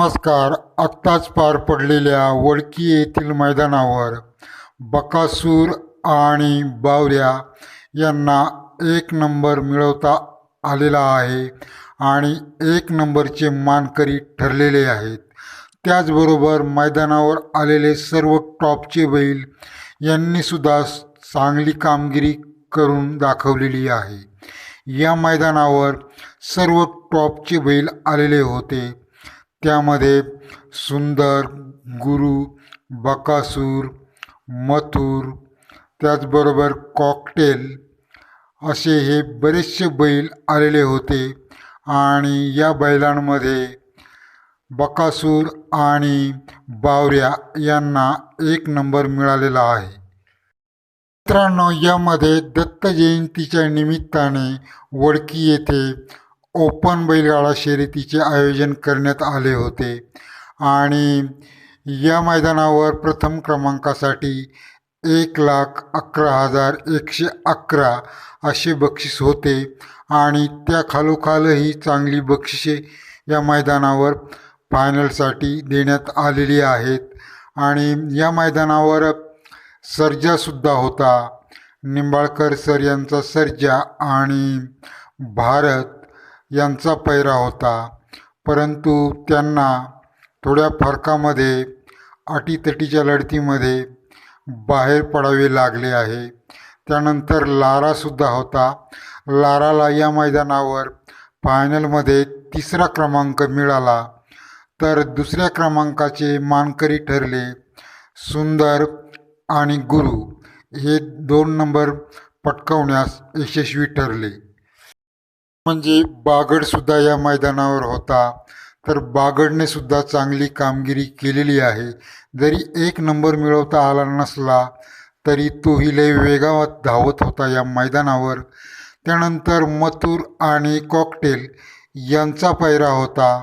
नमस्कार. आत्ताच पार पडलेल्या वडकी येथील मैदानावर बकासूर आणि बावऱ्या यांना एक नंबर मिळवता आलेला आहे आणि एक नंबरचे मानकरी ठरलेले आहेत. त्याचबरोबर मैदानावर आलेले सर्व टॉपचे बैल यांनीसुद्धा चांगली कामगिरी करून दाखवलेली आहे. या मैदानावर सर्व टॉपचे बैल आलेले होते. त्यामध्ये सुंदर गुरु बकासूर मथुर त्याचबरोबर कॉकटेल असे हे बरेचसे बैल आलेले होते. आणि या बैलांमध्ये बकासूर आणि बावऱ्या यांना एक नंबर मिळालेला आहे. मित्रांनो यामध्ये दत्त जयंतीच्या निमित्ताने वडकी येथे ओपन बैलगाडा शर्यतीचे आयोजन करण्यात आले होते. आणि या मैदानावर प्रथम क्रमांकासाठी एक लाख अकरा हजार एकशे अकरा असे बक्षीस होते. आणि त्या खालोखालही चांगली बक्षिसे या मैदानावर फायनलसाठी देण्यात आलेली आहेत. आणि या मैदानावर सर्जासुद्धा होता. निंबाळकर सर यांचा सर्जा आणि भारत यांचा पैरा होता. परंतु त्यांना थोड्या फरकामध्ये अटीतटीच्या लढतीमध्ये बाहेर पडावे लागले आहे. त्यानंतर लारासुद्धा होता. लाराला या मैदानावर फायनलमध्ये तिसरा क्रमांक मिळाला. तर दुसऱ्या क्रमांकाचे मानकरी ठरले सुंदर आणि गुरु. हे दोन नंबर पटकवण्यास यशस्वी ठरले. म्हणजे बागडसुद्धा या मैदानावर होता. तर बागडने सुद्धा चांगली कामगिरी केलेली आहे. जरी एक नंबर मिळवता आला नसला तरी तोही लय वेगावत धावत होता या मैदानावर. त्यानंतर मथुर आणि कॉकटेल यांचा पैरा होता.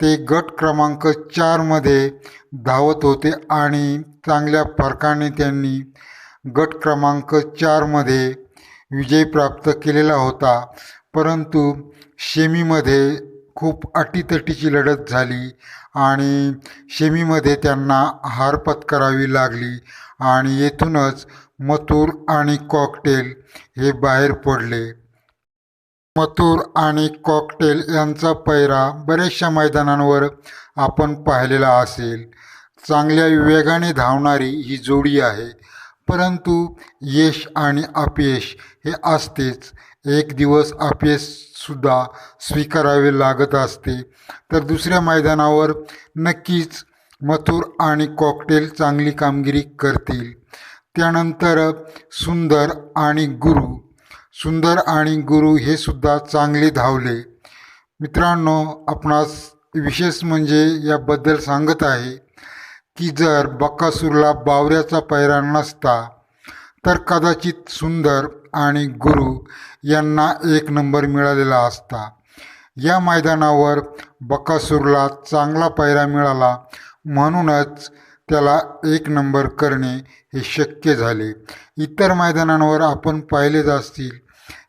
ते गट क्रमांक चारमध्ये धावत होते आणि चांगल्या फरकाने त्यांनी गट क्रमांक चारमध्ये विजय प्राप्त केलेला होता. परंतु शेमीमध्ये खूप अटीतटीची लढत झाली आणि शेमीमध्ये त्यांना हार पत्करावी लागली आणि येथूनच मथुर आणि कॉकटेल हे बाहेर पडले. मथुर आणि कॉकटेल यांचा पैरा बऱ्याचशा मैदानांवर आपण पाहिलेला असेल. चांगल्या वेगाने धावणारी ही जोडी आहे. परंतु यश आणि अपयश हे असतेच. एक दिवस अपयशसुद्धा स्वीकारावे लागत असते. तर दुसऱ्या मैदानावर नक्कीच मथुर आणि कॉकटेल चांगली कामगिरी करतील. त्यानंतर सुंदर आणि गुरु. सुंदर आणि गुरु हे सुद्धा चांगले धावले. मित्रांनो आपणास विशेष म्हणजे याबद्दल सांगत आहे की जर बक्कासूरला बावऱ्याचा पैरा नसता तर कदाचित सुंदर आणि गुरु यांना एक नंबर मिळालेला असता. या मैदानावर बकासूरला चांगला पायरा मिळाला म्हणूनच त्याला एक नंबर करणे हे शक्य झाले. इतर मैदानांवर आपण पाहिलेच असतील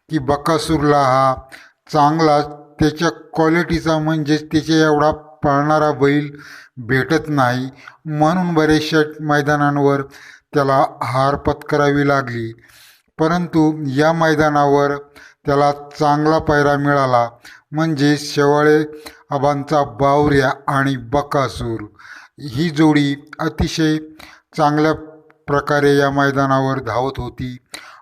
की बकासूरला हा चांगला त्याच्या क्वालिटीचा म्हणजेच त्याच्या एवढा पळणारा बैल भेटत नाही. म्हणून बरेचशा मैदानांवर त्याला हार पत्करावी लागली. परंतु या मैदानावर त्याला चांगला पैरा मिळाला म्हणजे शेवाळे आबांचा बावऱ्या आणि बकासूर. ही जोडी अतिशय चांगल्या प्रकारे या मैदानावर धावत होती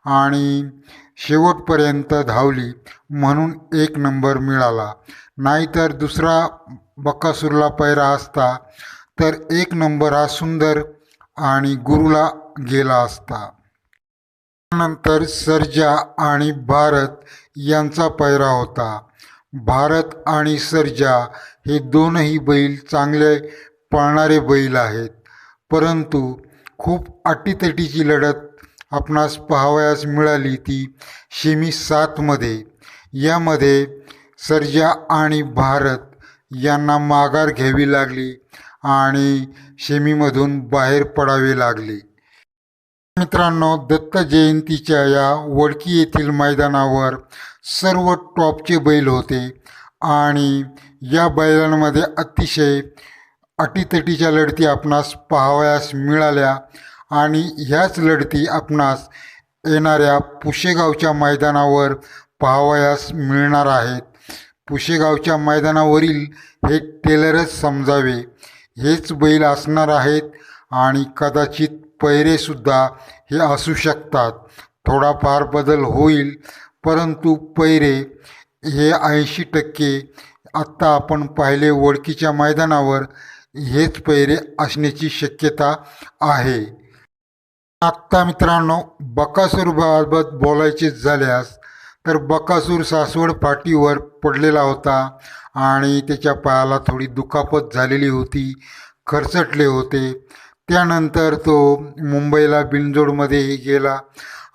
आणि शेवटपर्यंत धावली म्हणून एक नंबर मिळाला. नाहीतर दुसरा बकासूरला पैरा असता तर एक नंबर हा सुंदर आणि गुरुला गेला असता. नंतर सर्जा आणि भारत यांचा पैरा होता. भारत आणि सर्जा हे दोनही बैल चांगले पळणारे बैल आहेत. परंतु खूप अटीतटीची लढत आपणास पाहावयास मिळाली ती शेमी सातमध्ये यामध्ये सर्जा आणि भारत यांना माघार घ्यावी लागली आणि शेमीमधून बाहेर पडावे लागले. मित्रांनो दत्त जयंतीच्या या वडकी येथील मैदानावर सर्व टॉपचे बैल होते आणि या बैलांमध्ये अतिशय अटीतटीच्या लढती आपणास पाहावयास मिळाल्या आणि ह्याच लढती आपणास येणाऱ्या पुशेगावच्या मैदानावर पाहावयास मिळणार आहेत. पुशेगावच्या मैदानावरील हे टेलरच समजावे. हेच बैल असणार आहेत आणि कदाचित पैरेसुद्धा हे असू शकतात. थोडाफार बदल होईल परंतु पैरे हे ऐंशी टक्के आत्ता आपण पाहिले ओळखीच्या मैदानावर हेच पैरे असण्याची शक्यता आहे. आत्ता मित्रांनो बकासूरबाबत बोलायचे झाल्यास तर बकासूर सासवड पाठीवर पडलेला होता आणि त्याच्या पायाला थोडी दुखापत झालेली होती खरचटले होते. त्यानंतर तो मुंबईला बिनजोडमध्येही गेला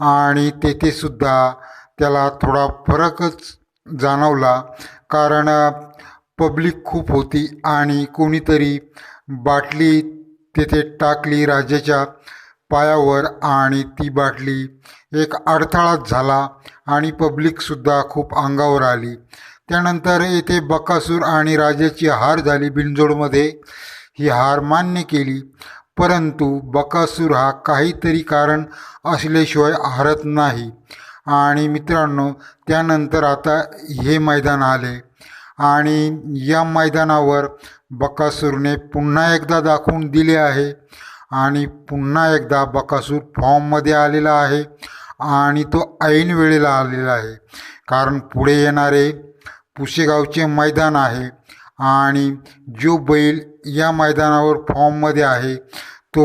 आणि तेथेसुद्धा त्याला थोडा फरकच जाणवला. कारण पब्लिक खूप होती आणि कोणीतरी बाटली तेथे टाकली राजाच्या पायावर आणि ती बाटली एक अडथळाच झाला आणि पब्लिकसुद्धा खूप अंगावर आली. त्यानंतर येथे बकासूर आणि राजाची हार झाली. बिनजोडमध्ये ही हार मान्य केली. परंतु बकासूर हा काहीतरी कारण असल्याशिवाय हरत नाही. आणि मित्रांनो त्यानंतर आता हे मैदान आले. आणि या मैदानावर बकासूरने पुन्हा एकदा दाखवून दिले आहे. आणि पुन्हा एकदा बकासूर फॉर्ममध्ये आलेला आहे. आणि तो ऐन वेळेला आलेला आहे. कारण पुढे येणारे पुशेगावचे मैदान आहे. आणि जो बैल या मैदानावर फॉर्ममध्ये आहे तो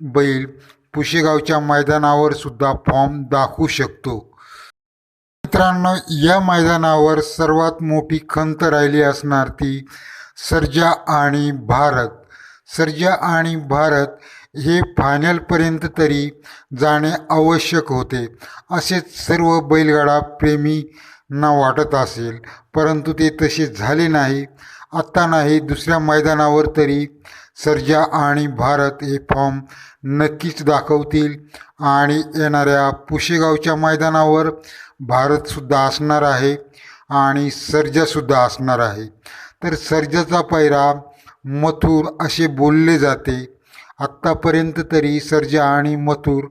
बैल पुशेगावच्या मैदानावर सुद्धा फॉर्म दाखवू शकतो. मित्रांनो या मैदानावर सर्वात मोठी खंत राहिली असणार ती सर्जा आणि भारत. सर्जा आणि भारत हे फायनलपर्यंत तरी जाणे आवश्यक होते. असेच सर्व बैलगाडा प्रेमींना वाटत असेल परंतु ते तसे झाले नाही. आत्ता नाही दुसऱ्या मैदानावर तरी सर्जा आणि भारत हे फॉर्म नक्कीच दाखवतील. आणि येणाऱ्या पुशेगावच्या मैदानावर भारतसुद्धा असणार आहे आणि सर्जासुद्धा असणार आहे. तर सर्जाचा पैरा मथुर असे बोलले जाते. आत्तापर्यंत तरी सर्जा आणि मथुर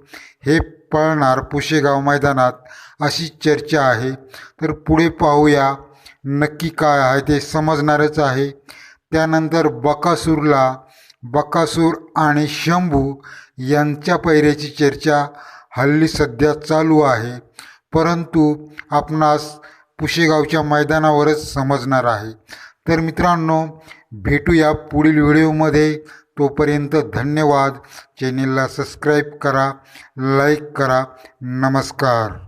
हे पळणार पुशेगाव मैदानात अशी चर्चा आहे. तर पुढे पाहूया नक्की काय आहे ते समजणारच आहे. त्यानंतर बकासूरला बकासूर आणि शंभू यांच्या पैऱ्याची चर्चा हल्ली सध्या चालू आहे. परंतु आपणास पुशेगावच्या मैदानावरच समजणार आहे. तर मित्रांनो भेटूया पुढील व्हिडिओमध्ये. तोपर्यंत धन्यवाद. चॅनेलला सबस्क्राईब करा लाईक करा. नमस्कार.